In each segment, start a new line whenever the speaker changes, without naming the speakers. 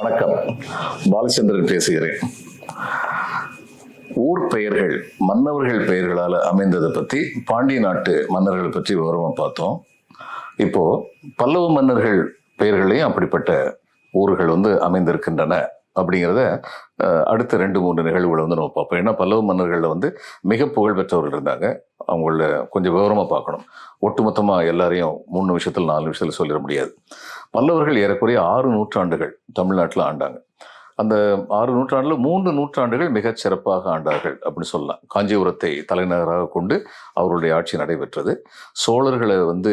வணக்கம். பாலச்சந்திரன் பேசுகிறேன். ஊர் பெயர்கள் மன்னவர்கள் பெயர்களால் அமைந்ததை பற்றி பாண்டிய நாட்டு மன்னர்கள் பற்றி விவரமாக பார்த்தோம். இப்போ பல்லவ மன்னர்கள் பெயர்களையும் அப்படிப்பட்ட ஊர்கள் வந்து அமைந்திருக்கின்றன அப்படிங்கிறத அடுத்த ரெண்டு மூன்று நிகழ்வுகளை வந்து நம்ம பார்ப்போம். ஏன்னா பல்லவ மன்னர்களில் வந்து மிக புகழ் பெற்றவர்கள் இருந்தாங்க. அவங்கள கொஞ்சம் விவரமாக பார்க்கணும். ஒட்டுமொத்தமாக எல்லாரையும் மூணு நிமிஷத்தில் நாலு நிமிஷத்தில் சொல்லிட முடியாது. பல்லவர்கள் ஏறக்குறைய ஆறு நூற்றாண்டுகள் தமிழ்நாட்டில் ஆண்டாங்க. அந்த ஆறு நூற்றாண்டில் மூன்று நூற்றாண்டுகள் மிகச் சிறப்பாக ஆண்டார்கள் அப்படின்னு சொல்லலாம். காஞ்சிபுரத்தை தலைநகராக கொண்டு அவருடைய ஆட்சி நடைபெற்றது. சோழர்களை வந்து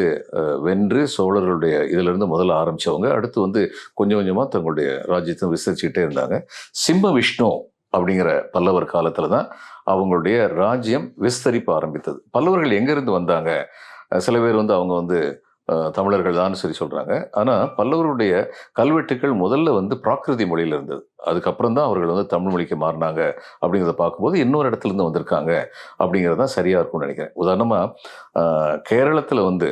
வென்று சோழர்களுடைய இதிலிருந்து முதல்ல ஆரம்பித்தவங்க அடுத்து வந்து கொஞ்சம் கொஞ்சமாக தங்களுடைய ராஜ்யத்தை விசாரிச்சுக்கிட்டே இருந்தாங்க. சிம்ம விஷ்ணு அப்படிங்கிற பல்லவர் காலத்தில் தான் அவங்களுடைய ராஜ்யம் விஸ்தரிப்பு ஆரம்பித்தது. பல்லவர்கள் எங்கேருந்து வந்தாங்க? சில பேர் வந்து அவங்க வந்து தமிழர்கள் தான் சரி சொல்கிறாங்க ஆனால் பல்லவருடைய கல்வெட்டுக்கள் முதல்ல வந்து பிராகிருதி மொழியில் இருந்தது. அதுக்கப்புறம் தான் அவர்கள் வந்து தமிழ் மொழிக்கு மாறினாங்க அப்படிங்கிறத பார்க்கும்போது இன்னொரு இடத்துல இருந்து வந்திருக்காங்க அப்படிங்கிறது தான் சரியாக இருக்கும்னு நினைக்கிறேன். உதாரணமாக கேரளத்தில் வந்து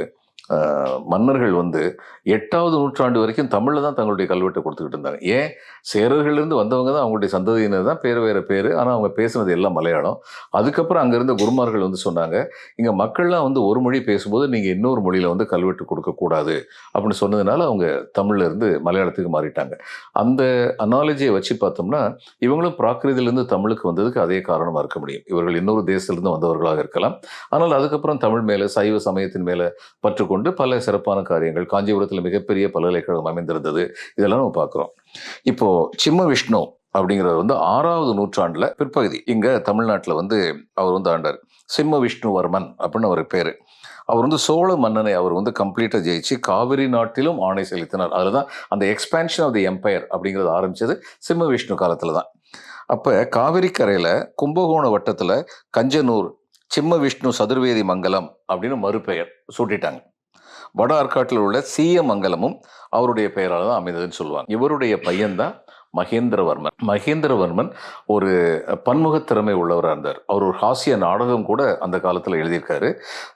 மன்னர்கள் வந்து எட்டாவது நூற்றாண்டு வரைக்கும் தமிழில் தான் தங்களுடைய கல்வெட்டை கொடுத்துக்கிட்டு இருந்தாங்க. ஏன்? சேரர்கள்லேருந்து வந்தவங்க தான் அவங்களுடைய சந்ததியினர் தான் பேர் வேறு பேர். ஆனால் அவங்க பேசுனது எல்லாம் மலையாளம். அதுக்கப்புறம் அங்கே இருந்த குருமார்கள் வந்து சொன்னாங்க இங்கே மக்கள்லாம் வந்து ஒரு மொழி பேசும்போது நீங்கள் இன்னொரு மொழியில் வந்து கல்வெட்டு கொடுக்கக்கூடாது அப்படின்னு சொன்னதுனால அவங்க தமிழ்ல இருந்து மலையாளத்துக்கு மாறிட்டாங்க. அந்த அனாலஜியை வச்சு பார்த்தோம்னா இவங்களும் பிராகிருதியிலேருந்து தமிழுக்கு வந்ததுக்கு அதே காரணமாக இருக்க முடியும். இவர்கள் இன்னொரு தேசத்திலிருந்து வந்தவர்களாக இருக்கலாம். ஆனால் அதுக்கப்புறம் தமிழ் மேலே சைவ சமயத்தின் மேலே பற்றுக்கொண்டு பல சிறப்பான காரியங்கள். காஞ்சிபுரத்தில் மிகப்பெரிய பல்கலைக்கழகம் அமைந்திருந்தது. இதெல்லாம் நம்ம பார்க்குறோம். இப்போ சிம்ம விஷ்ணு அப்படிங்கிறவர் வந்து ஆறாவது நூற்றாண்டில் பிற்பகுதி. இங்கே தமிழ்நாட்டில் வந்து அவர் வந்து ஆண்டார். சிம்ம விஷ்ணுவர்மன் அப்படின்னு அவர் பேர். அவர் வந்து சோழ மன்னனை அவர் வந்து கம்ப்ளீட்டாக ஜெயிச்சு காவிரி நாட்டிலும் ஆணை செலுத்தினார். அதில் தான் அந்த எக்ஸ்பேன்ஷன் ஆஃப் தி எம்பையர் அப்படிங்கிறது ஆரம்பித்தது சிம்ம விஷ்ணு காலத்தில் தான் அப்போ காவிரி கும்பகோண வட்டத்தில் கஞ்சனூர் சிம்ம விஷ்ணு சதுர்வேதி மங்கலம் அப்படின்னு மறுபெயர் சூட்டிட்டாங்க. வட ஆற்காட்டில் உள்ள சீயமங்கலமும் அவருடைய பெயரால் தான் அமைந்ததுன்னு சொல்லுவாங்க. இவருடைய பையன்தான் மகேந்திரவர்மன். மகேந்திரவர்மன் ஒரு பன்முகத்திறமை உள்ளவராக இருந்தார். அவர் ஒரு ஹாஸ்ய நாடகம் கூட அந்த காலத்தில் எழுதியிருக்காரு.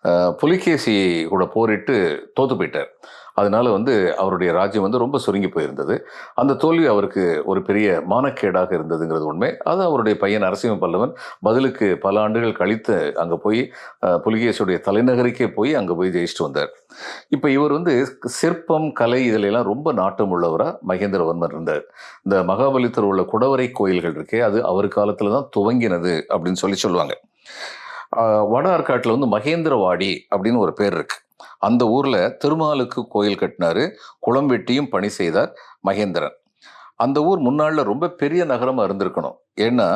புலிகேசியோட புலிகேசி கூட போரிட்டு தோத்து போயிட்டார். அதனால வந்து அவருடைய ராஜ்யம் வந்து ரொம்ப சுருங்கி போயிருந்தது. அந்த தோல்வி அவருக்கு ஒரு பெரிய மானக்கேடாக இருந்ததுங்கிறது உண்மை. அது அவருடைய பையன் நரசிம்ம பல்லவன் பதிலுக்கு பல ஆண்டுகள் கழித்து அங்கே போய் அஹ், புலிகேசியுடைய தலைநகருக்கே போய் அங்கே போய் ஜெயிச்சுட்டு வந்தார். இப்போ இவர் வந்து சிற்பம் கலை இதிலெல்லாம் ரொம்ப நாட்டம் உள்ளவராக மகேந்திரவர்மன் இருந்தார். இந்த மகாபலித்தர் உள்ள குடவரை கோயில்கள் இருக்கே அது அவர் காலத்தில் தான் துவங்கினது அப்படின்னு சொல்லி சொல்லுவாங்க. வட ஆற்காட்டில் வந்து மகேந்திரவாடி அப்படின்னு ஒரு பேர் இருக்குது அந்த ஊர்ல திருமாலுக்கு கோயில் கட்டினாரு குளம் வெட்டியும் பணி செய்தார் மகேந்திரன். அந்த ஊர் முன்னாளில் ரொம்ப பெரிய நகரமா இருந்திருக்கணும். ஏன்னா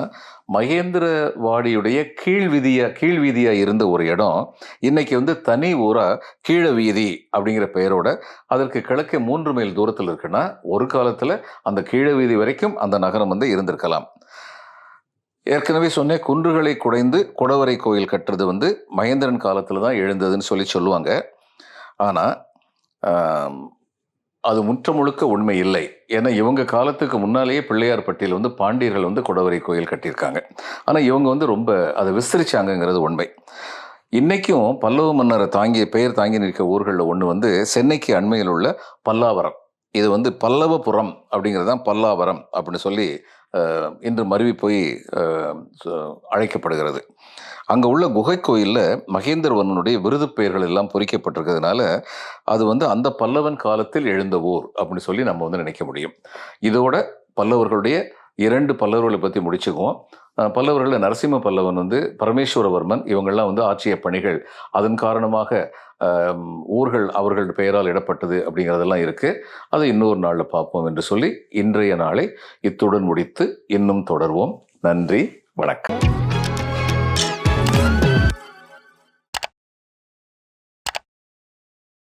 மகேந்திரவாடியுடைய கீழ் வீதியா கீழ் வீதியா இருந்த ஒரு இடம் இன்னைக்கு வந்து தனி ஊரா கீழ வீதி அப்படிங்கிற பெயரோட அதற்கு கிழக்கே மூன்று மைல் தூரத்தில் இருக்குன்னா ஒரு காலத்துல அந்த கீழ வீதி வரைக்கும் அந்த நகரம் வந்து இருந்திருக்கலாம். ஏற்கனவே சொன்னேன் குன்றுகளை குடைந்து குடவரை கோயில் கட்டுறது வந்து மகேந்திரன் காலத்தில் தான் எழுந்ததுன்னு சொல்லி சொல்லுவாங்க. ஆனால் அது முற்ற முழுக்க உண்மை இல்லை. ஏன்னா இவங்க காலத்துக்கு முன்னாலேயே பிள்ளையார் பட்டியல் வந்து பாண்டியர்கள் வந்து குடவரை கோயில் கட்டியிருக்காங்க. ஆனால் இவங்க வந்து ரொம்ப அதை விஸ்தரிச்சாங்கங்கிறது உண்மை. இன்றைக்கும் பல்லவ மன்னரை தாங்கிய பெயர் தாங்கி நிற்க ஊர்களில் ஒன்று வந்து சென்னைக்கு அண்மையில் உள்ள பல்லாவரம். இது வந்து பல்லவபுரம் அப்படிங்கிறது தான் பல்லாவரம் அப்படின்னு சொல்லி இன்று மருவி போய் அழைக்கப்படுகிறது. அங்கே உள்ள குகை கோயிலில் மகேந்திரவர்மனுடைய விருது பெயர்கள் எல்லாம் பொறிக்கப்பட்டிருக்கிறதுனால அது வந்து அந்த பல்லவன் காலத்தில் எழுந்த ஊர் அப்படின்னு சொல்லி நம்ம வந்து நினைக்க முடியும். இதோட பல்லவர்களுடைய இரண்டு பல்லவர்களை பற்றி முடிச்சுக்குவோம். பல்லவர்களில் நரசிம்ம பல்லவன் வந்து பரமேஸ்வரவர்மன் இவங்கள்லாம் வந்து ஆற்றிய பணிகள் அதன் காரணமாக ஊர்கள் அவர்கள் பெயரால் இடப்பட்டது அப்படிங்கிறதெல்லாம் இருக்குது அதை இன்னொரு நாளில் பார்ப்போம் என்று சொல்லி இன்றைய நாளை இத்துடன் முடித்து இன்னும் தொடர்வோம். நன்றி வணக்கம்.